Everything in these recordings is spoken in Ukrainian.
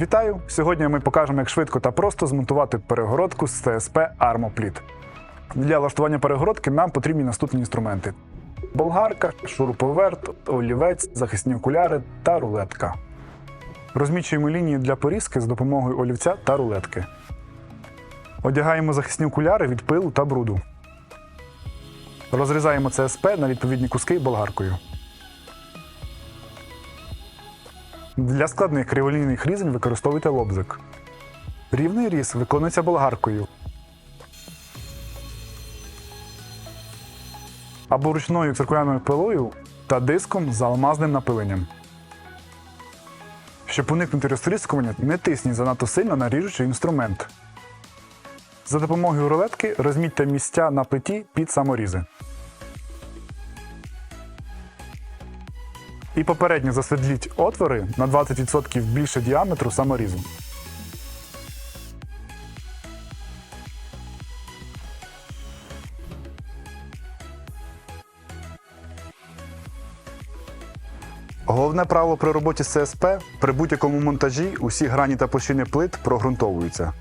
Вітаю! Сьогодні ми покажемо, як швидко та просто змонтувати перегородку з ЦСП Армопліт. Для влаштування перегородки нам потрібні наступні інструменти: болгарка, шуруповерт, олівець, захисні окуляри та рулетка. Розмічуємо лінії для порізки з допомогою олівця та рулетки. Одягаємо захисні окуляри від пилу та бруду. Розрізаємо ЦСП на відповідні куски болгаркою. Для складних криволінійних різань використовуйте лобзик. Рівний різ виконується болгаркою. Або ручною циркулярною пилою та диском з алмазним напиленням. Щоб уникнути розтріскування, не тисніть занадто сильно на ріжучий інструмент. За допомогою рулетки розмітьте місця на плиті під саморізи. І попередньо засвітліть отвори на 20% більше діаметру саморізу. Головне правило при роботі з ЦСП при будь-якому монтажі усі грані та площини плит прогрунтовуються.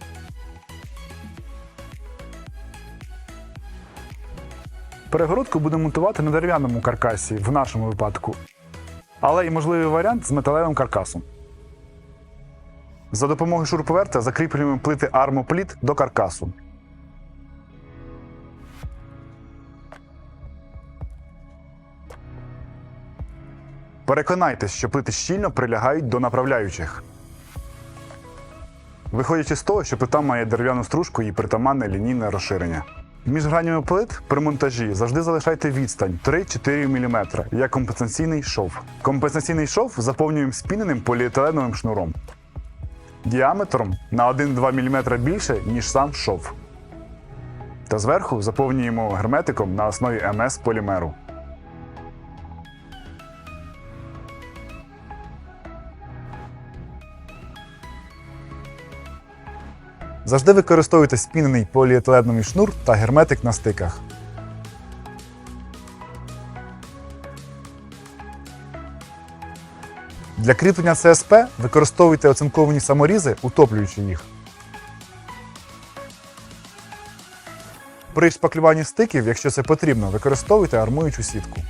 Перегородку будемо монтувати на дерев'яному каркасі в нашому випадку, але і можливий варіант з металевим каркасом. За допомогою шуруповерта закріплюємо плити армопліт до каркасу. Переконайтесь, що плити щільно прилягають до направляючих. Виходячи з того, що плита має дерев'яну стружку і притаманне лінійне розширення. Між гранями плит при монтажі завжди залишайте відстань 3-4 мм як компенсаційний шов. Компенсаційний шов заповнюємо спіненим поліетиленовим шнуром діаметром на 1-2 мм більше, ніж сам шов. Та зверху заповнюємо герметиком на основі МС полімеру. Завжди використовуйте спінений поліетиленовий шнур та герметик на стиках. Для кріплення ЦСП використовуйте оцинковані саморізи, утоплюючи їх. При шпаклюванні стиків, якщо це потрібно, використовуйте армуючу сітку.